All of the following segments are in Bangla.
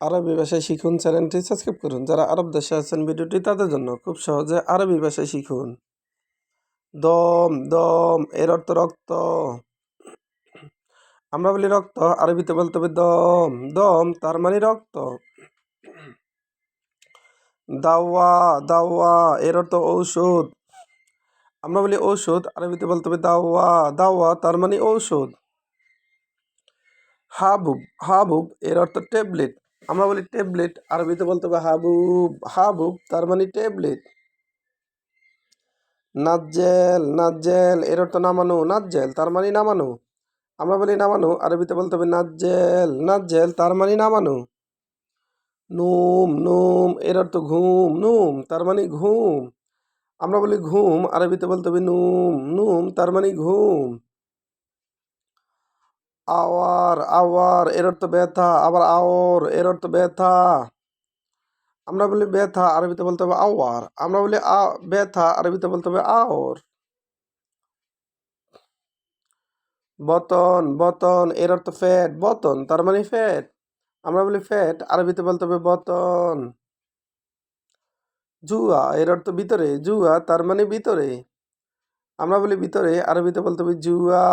আরবি ভাষায় শিখুন চ্যানেলটি সাবস্ক্রাইব করুন। যারা আরব দেশে আছেন ভিডিওটি তাদের জন্য খুব সহজে আরবি ভাষায় শিখুন। দম দম, এর অর্থ রক্ত। আমরা বলি রক্ত, আরবিতে বলতে হবে দম। দম তার মানে রক্ত। দাওয়া দাওয়া, এর অর্থ ঔষধ। আমরা বলি ঔষধ, আরবিতে বলতে হবে দাওয়া। দাওয়া তার মানে ঔষধ। হাবুব হাবুব, এর অর্থ ট্যাবলেট। আমরা বলি ট্যাবলেট, আরবিতে বলতে হবে হাবুব হাবুব তার মানে ট্যাবলেট। নাজ্জেল নাজ্জেল এর অর্থ নামানো, নাজ্জেল তার মানে নামানো। আমরা বলি নামানো, আরবিতে বলতে হবে নাজ্জেল নাজ্জেল তার মানে নামানো। নুম নুম এর অর্থ ঘুম, নুম তার মানে ঘুম। আমরা বলি ঘুম, আরবিতে বলতে হবে নুম নুম তার মানে ঘুম। আওয়ার আওয়ার এর অর্থ ব্যথা, আবার আওর এর অর্থ ব্যথা। আমরা বলি ব্যথা, আরবিতে বলতে হবে আওয়ার। আমরা বলি আ, ব্যথা, আরবিতে বলতে হবে আওর। বতন বতন এর অর্থ ফ্যাট, বতন, তার মানে ফ্যাট। আমরা বলি ফ্যাট, আরবিতে বলতে হবে বতন। জুয়া এর অর্থ ভিতরে, জুয়া, তার মানে ভিতরে। আমরা বলি ভিতরে, আরবিতে বলতে হবে জুয়া।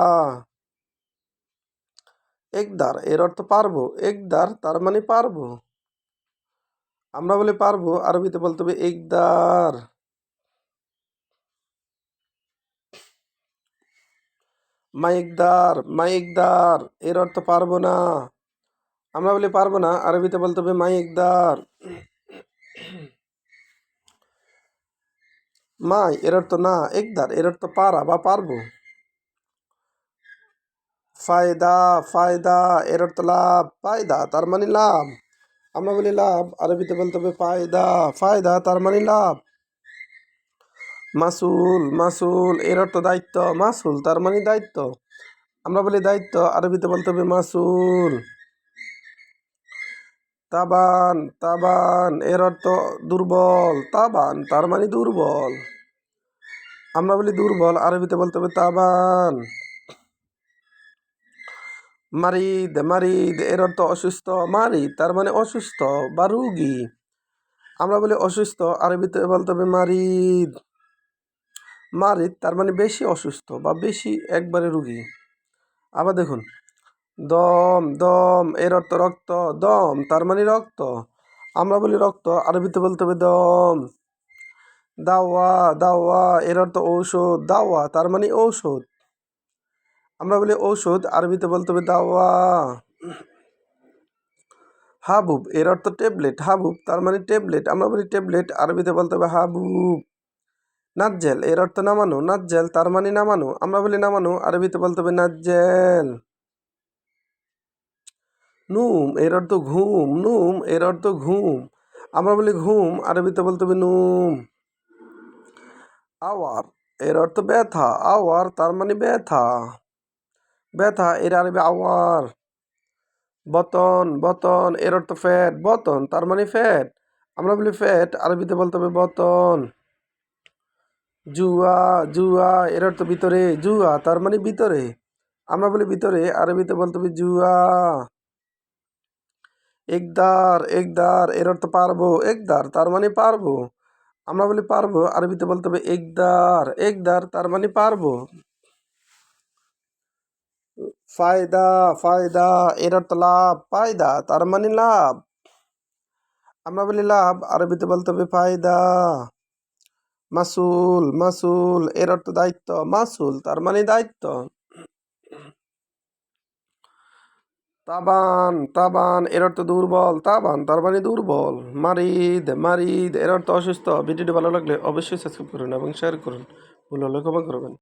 একদার, এর অর্থ পারব। একদার, তার মানে পারব। আমরা বলে পারব, আরবিতে বলতে হবে একদার। মাইকদার মাইকদার এর অর্থ পারব না। আমরা বলি পারব না, আরবিতে বলতে হবে মাইকদার মাই, এর অর্থ না, একদার, এর অর্থ পারা বা পারব। ফায়দা ফায়দা এর অর্থ লাভ, ফায়দা, তার মানে লাভ। আমরা বলি লাভ, আরবিতে বলতে হবে ফায়দা ফায়দা, তার মানে লাভ। মাসুল মাসুল এর অর্থ দায়িত্ব, মাসুল, তার মানে দায়িত্ব। আমরা বলি দায়িত্ব, আরবিতে বলতে হবে মাসুল। তাবান তাবান এর অর্থ দুর্বল, তাবান, তার মানে দুর্বল। আমরা বলি দুর্বল, আরবিতে বলতে হবে তাবান। মারিদ মারিদ এর অর্থ অসুস্থ, মারিদ, তার মানে অসুস্থ, বা রুগী। আমরা বলি অসুস্থ, আরবিতে বলতে হবে মারিদ। মারিদ, তার মানে বেশি অসুস্থ, বা বেশি একবারে রুগী। আবার দেখুন, দম দম এর অর্থ রক্ত, দম, তার মানে রক্ত। আমরা বলি রক্ত, আরবিতে বলতে হবে দম। দাওয়া দাওয়া এর অর্থ ঔষধ, দাওয়া, তার মানে ঔষধ। আমরা বলি ঔষধ, আরবিতে বলতে হবে দাওয়া। হাবুব, এর অর্থ ট্যাবলেট। হাবুব, তার মানে ট্যাবলেট। আমরা বলি ট্যাবলেট, আরবিতে বলতে হবে হাবুব। নাজ্জেল, এর অর্থ নামানো। নাজ্জেল, তার মানে নামানো। আমরা বলি নামানো, আরবিতে বলতে হবে নাজ্জেল। নুম, এর অর্থ ঘুম। নুম, এর অর্থ ঘুম। আমরা বলি ঘুম, আরবিতে বলতে হবে নুম। আওয়ার, এর অর্থ ব্যথা। আওয়ার, তার মানে ব্যথা। ব্যথা, এর আরবি আওয়ার। বতন বতন, এর অর্থ ফ্যাট, বতন, তার মানে ফ্যাট। আমরা বলি ফ্যাট, আরবিতে বলতে হবে বতন। জুয়া জুয়া, এর অর্থ ভিতরে, জুয়া, তার মানে ভিতরে। আমরা বলি ভিতরে, আরবিতে বলতে হবে জুয়া। একদার একদার, এর অর্থ পারব, একদার, তার মানে পারব। আমরা বলি পারব, আরবিতে বলতে হবে একদার একদার, তার মানে পারব। ফায়দা ফায়দা এর অর্থ লাভ, ফায়দা, তার মানে লাভ। আমরা বলি লাভ, আরবিতে বলতে হবে ফায়দা। মাসুল মাসুল এর অর্থ দায়িত্ব, মাসুল, তার মানে দায়িত্ব। তাবান তাবান এর অর্থ দুর্বল, তাবান, তার মানে দুর্বল। মারিদ মারিদ এর অর্থ অসুস্থ। ভিডিওটি ভালো লাগলে অবশ্যই সাবস্ক্রাইব করুন এবং শেয়ার করুন। ভুল হলে ক্ষমা করবেন।